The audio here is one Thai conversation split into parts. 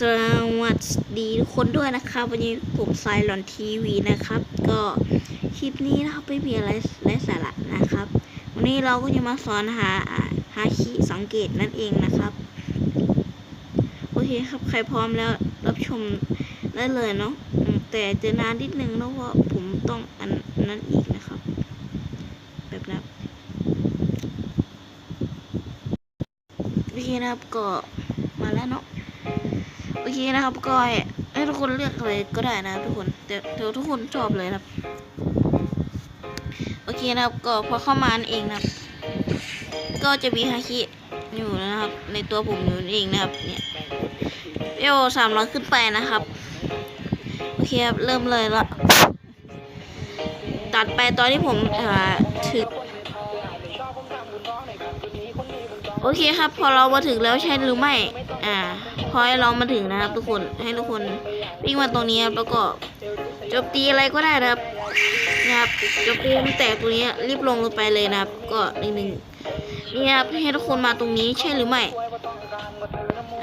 สวัสดีทุกคนด้วยนะครับ วันนี้ผมไซลอนทีวีนะครับ ก็คลิปนี้นะครับไม่มีอะไรไร้สาระนะครับ วันนี้เราก็จะมาสอนหาอ่าหาคีย์สังเกตนั่นเองนะครับ โอเคครับใครพร้อมแล้วรับชมได้เลยเนาะแต่จะนานนิดนึงนะเพราะผมต้องอันนั้นอีกนะครับ แบบนั้นโอเคนะครับก็มาแล้วเนาะ โอเคนะครับก็ให้ทุกคนเลือกอะไรก็ได้นะทุกคนแต่เดี๋ยวทุกคนชอบเลยครับ โอเคนะครับก็พอเข้ามาเองนะครับ ก็จะมีฮาคิอยู่นะครับ ในตัวผมอยู่เองนะครับ เนี่ยเอวสามร้อยขึ้นไปนะครับโอเคครับเริ่มเลยละตัดไปตอนที่ผมถึง โอเคครับ พอเรามาถึงแล้วใช่หรือไม่ อ่า พอให้เรามาถึงนะครับ ทุกคนให้ทุกคนวิ่งมาตรงนี้ครับแล้วก็จมตีอะไรก็ได้นะครับนะครับจมตีมันแตกตรงนี้รีบลงลงไปเลยนะครับ ก็หนึ่งหนึ่งนี่ครับให้ทุกคนมาตรงนี้ใช่หรือไม่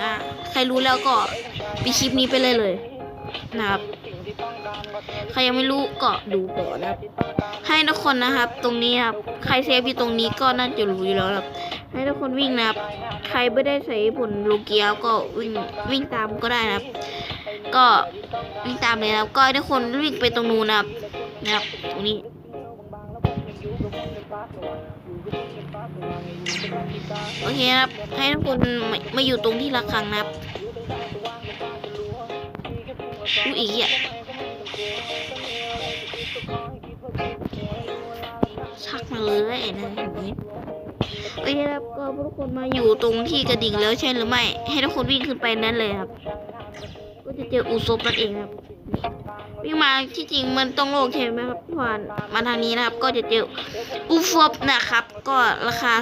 อ่าใครรู้แล้วก็ไปดคลิปนี้ไปเลยเลยนะครับ ใครยังไม่รู้ก็ดูก่อนนะครับ ให้ทุกคนนะครับ ตรงนี้ครับ ใครเซฟอยู่ตรงนี้ก็น่าจะรู้อยู่แล้วครับ ให้ทุกคนวิ่งนะครับ ใครไม่ได้ใส่ผลลูกเกียวก็วิ่งวิ่งตามก็ได้นะครับ ก็วิ่งตามเลยนะครับ ก็ให้ทุกคนวิ่งไปตรงนู้นนะครับ นะครับ ตรงนี้โอเคครับ ให้ทุกคนมามาอยู่ตรงที่ระฆังนะครับดูอีกอะ ชักมาเลยนะอย่างนี้โอเคครับก็ทุกคนมาอยู่ตรงที่กระดิ่งแล้วใช่หรือไม่ ให้ทุกคนวิ่งขึ้นไปนั้นเลยครับ ก็จะเจออุซบนั่นเองครับวิ่งมาที่จริงมันต้องโลกใช่ไหมครับผ่านมาทางนี้นะครับ ก็จะเจออุฟบนะครับ ก็ราคา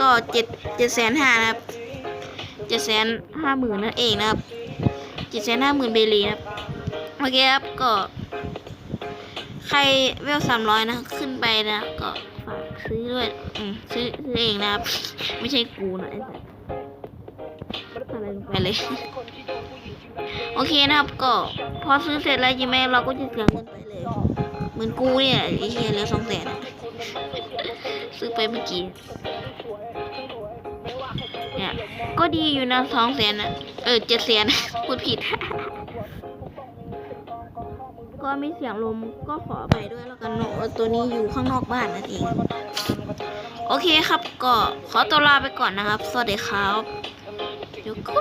ก็เจ็ดเจ็ดแสนห้านะครับเจ็ดแสนห้าหมื่นนั่นเองนะครับเจ็ดแสนห้าหมื่นเบลีนะครับ โอเคครับก็ ใครเวลสามร้อยนะขึ้นไปนะก็ฝากซื้อด้วยอืมซื้อซื้อเองนะครับ ไม่ใช่กูนะไอ้สัสอะไรลงไปเลย โอเคนะครับก็ พอซื้อเสร็จแล้วใช่ไหมเราก็จะเสียเงินไปเลย เหมือนกูเนี่ยไอ้เฮียเหลือสองแสนซื้อไปเมื่อกี้เนี่ยก็ดีอยู่นะสองแสนนะเออเจ็ดแสนพูดผิด ก็มีเสียงลมก็ขอไปด้วยแล้วกันเนอะตัวนี้อยู่ข้างนอกบ้านนั่นเอง โอเคครับก็ขอตัวลาไปก่อนนะครับ สวัสดีครับเดี๋ยวกู